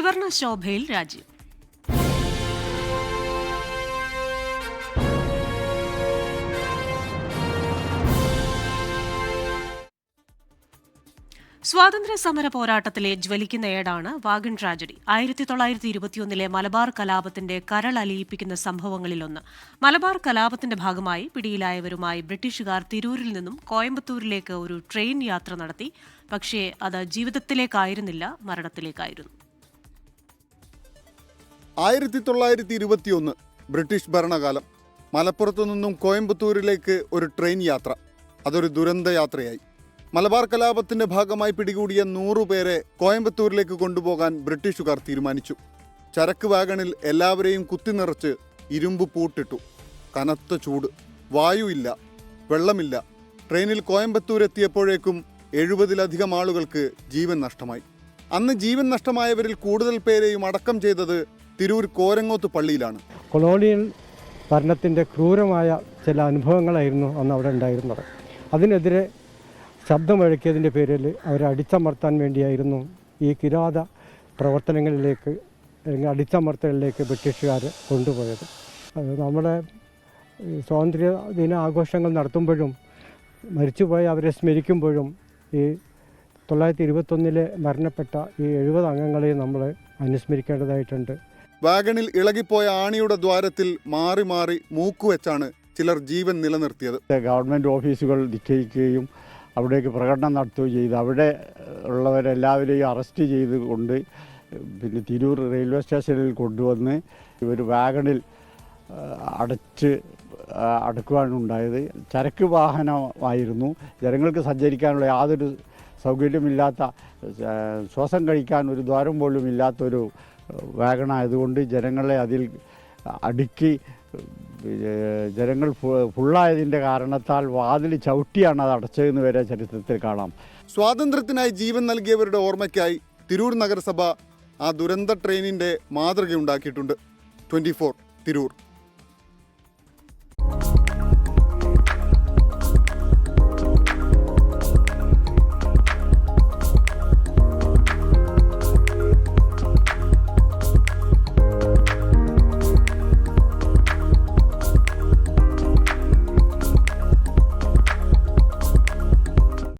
ത്രിവർണ ശോഭയിൽ രാജ്യം സ്വാതന്ത്ര്യ സമര പോരാട്ടത്തിലെ ജ്വലിക്കുന്ന ഏടാണ് വാഗൺ ട്രാജഡി. ആയിരത്തി തൊള്ളായിരത്തി ഇരുപത്തിയൊന്നിലെ മലബാർ കലാപത്തിന്റെ കരൾ അലിയിപ്പിക്കുന്ന സംഭവങ്ങളിലൊന്ന്. മലബാർ കലാപത്തിന്റെ ഭാഗമായി പിടിയിലായവരുമായി ബ്രിട്ടീഷുകാർ തിരൂരിൽ നിന്നും കോയമ്പത്തൂരിലേക്ക് ഒരു ട്രെയിൻ യാത്ര നടത്തി. പക്ഷേ അത് ജീവിതത്തിലേക്കായിരുന്നില്ല മരണത്തിലേക്കായിരുന്നു. ആയിരത്തി തൊള്ളായിരത്തി ഇരുപത്തിയൊന്ന് ബ്രിട്ടീഷ് ഭരണകാലം മലപ്പുറത്തു നിന്നും കോയമ്പത്തൂരിലേക്ക് ഒരു ട്രെയിൻ യാത്ര. അതൊരു ദുരന്ത യാത്രയായി. മലബാർ കലാപത്തിന്റെ ഭാഗമായി പിടികൂടിയ നൂറുപേരെ കോയമ്പത്തൂരിലേക്ക് കൊണ്ടുപോകാൻ ബ്രിട്ടീഷുകാർ തീരുമാനിച്ചു. ചരക്ക് വാഗണിൽ എല്ലാവരെയും കുത്തിനിറച്ച് ഇരുമ്പ് പൂട്ടിട്ടു. കനത്ത ചൂട്. വായുവില്ല വെള്ളമില്ല. ട്രെയിനിൽ കോയമ്പത്തൂർ എത്തിയപ്പോഴേക്കും എഴുപതിലധികം ആളുകൾക്ക് ജീവൻ നഷ്ടമായി. അന്ന് ജീവൻ നഷ്ടമായവരിൽ കൂടുതൽ പേരെയും അടക്കം ചെയ്തത് തിരൂർ കോരങ്ങോത്ത് പള്ളിയിലാണ്. കൊളോണിയൽ ഭരണത്തിന്റെ ക്രൂരമായ ചില അനുഭവങ്ങളായിരുന്നു അന്ന് അവിടെ ഉണ്ടായിരുന്നത്. അതിനെതിരെ ശബ്ദമുഴക്കിയതിന്റെ പേരിൽ അവരെ അടിച്ചമർത്താൻ വേണ്ടിയായിരുന്നു ഈ കിരാത പ്രവർത്തനങ്ങളിലേക്ക് അല്ലെങ്കിൽ അടിച്ചമർത്തലിലേക്ക് ബ്രിട്ടീഷുകാർ കൊണ്ടുപോയത്. നമ്മുടെ സ്വാതന്ത്ര്യ ദിന ആഘോഷങ്ങൾ നടത്തുമ്പോഴും മരിച്ചുപോയ അവരെ സ്മരിക്കുമ്പോഴും ഈ തൊള്ളായിരത്തി ഇരുപത്തൊന്നിലെ മരണപ്പെട്ട ഈ എഴുപത് അംഗങ്ങളെ നമ്മൾ അനുസ്മരിക്കേണ്ടതായിട്ടുണ്ട്. വാഗണിൽ ഇളകിപ്പോയ ആണിയുടെ ദ്വാരത്തിൽ മാറി മാറി മൂക്കുവെച്ചാണ് ചിലർ ജീവൻ നിലനിർത്തിയത്. ഗവൺമെന്റ് ഓഫീസുകൾ നിശ്ചയിക്കുകയും അവിടേക്ക് പ്രകടനം നടത്തുകയും ചെയ്ത്. അവിടെ ഉള്ളവരെല്ലാവരെയും അറസ്റ്റ് ചെയ്തുകൊണ്ട് പിന്നെ തിരൂർ റെയിൽവേ സ്റ്റേഷനിൽ കൊണ്ടുവന്ന് ഇവർ വാഗണിൽ അടച്ച് അടക്കുവാനുണ്ടായത്. ചരക്ക് വാഹനമായിരുന്നു. ജനങ്ങൾക്ക് സഞ്ചരിക്കാനുള്ള യാതൊരു സൗകര്യമില്ലാത്ത ശ്വാസം കഴിക്കാൻ ഒരു ദ്വാരം പോലും ഇല്ലാത്തൊരു വാഗണായതുകൊണ്ട് ജനങ്ങളെ അതിൽ അടുക്കി ജനങ്ങൾ ഫുള്ളായതിന്റെ കാരണത്താൽ വാതിൽ ചവിട്ടിയാണ് അത് അടച്ചതെന്ന് വരെ ചരിത്രത്തിൽ കാണാം. സ്വാതന്ത്ര്യത്തിനായി ജീവൻ നൽകിയവരുടെ ഓർമ്മയ്ക്കായി തിരൂർ നഗരസഭ ആ ദുരന്ത ട്രെയിനിന്റെ മാതൃകയുണ്ടാക്കിയിട്ടുണ്ട്. Twenty four Tirur.